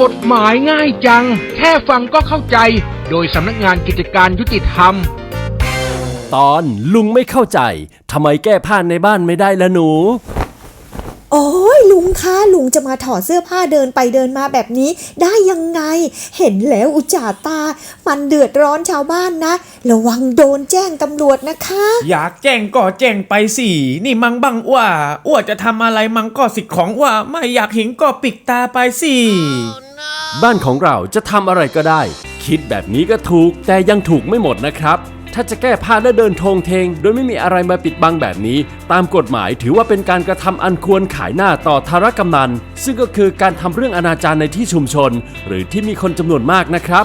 กฎหมายง่ายจัง แค่ฟังก็เข้าใจ โดยสำนักงานกิจการยุติธรรม ตอนลุงไม่เข้าใจทำไมแก้ผ้าในบ้านไม่ได้ละหนู โอ้ยลุงคะลุ งจะมาถอดเสื้อผ้าเดินไปเดินมาแบบนี้ ได้ยังไง เห็นแล้วอุจจาตา มันเดือดร้อนชาวบ้านนะ ระวังโดนแจ้งตำรวจนะคะ อยากแจ้งก็แจ้งไปสิ นี่มังบังว่าอ้วจะทำอะไรมังก็สิทธิ์ของอ้ว่าไม่อยากเห็นก็ปิดตาไปสิ บ้านของเราจะทำอะไรก็ได้ คิดแบบนี้ก็ถูกแต่ยังถูกไม่หมดนะครับ ถ้าจะแก้ผ้าและเดินทงเทง โดยไม่มีอะไรมาปิดบังแบบนี้ ตามกฎหมายถือว่าเป็นการกระทำอันควรขายหน้าต่อธารกำนัน ซึ่งก็คือการทำเรื่องอนาจารในที่ชุมชน หรือที่มีคนจำนวนมากนะครับ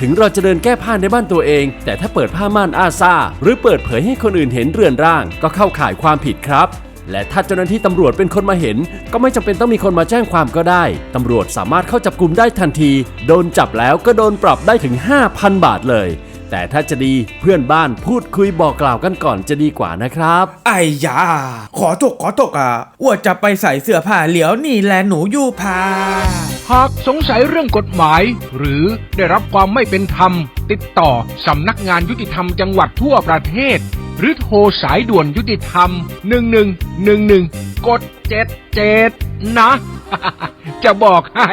ถึงเราจะเดินแก้ผ้าในบ้านตัวเอง แต่ถ้าเปิดผ้าม่านอาซาหรือเปิดเผยให้คนอื่นเห็นเรือนร่าง ก็เข้าข่ายความผิดครับ และถ้าเจ้าหน้าที่ตำรวจเป็นคนมาเห็น ก็ไม่จำเป็นต้องมีคนมาแจ้งความก็ได้ตำรวจสามารถเข้าจับกลุ่มได้ทันที โดนจับแล้วก็โดนปรับได้ถึง 5,000 บาทเลย แต่ถ้าจะดีเพื่อนบ้านพูดคุยบอกกล่าวกันก่อนจะดีกว่านะครับ ไอ้ยา ขอตกขอตกอะอ้วจะไปใส่เสื้อผ้าเหลียวนี่แลหนูอยู่พา หากสงสัยเรื่องกฎหมาย หรือได้รับความไม่เป็นธรรม ติดต่อสำนักงานยุติธรรมจังหวัดทั่วประเทศ หรือโทรสายด่วนยุติธรรม 1111กด77นะ จะบอกให้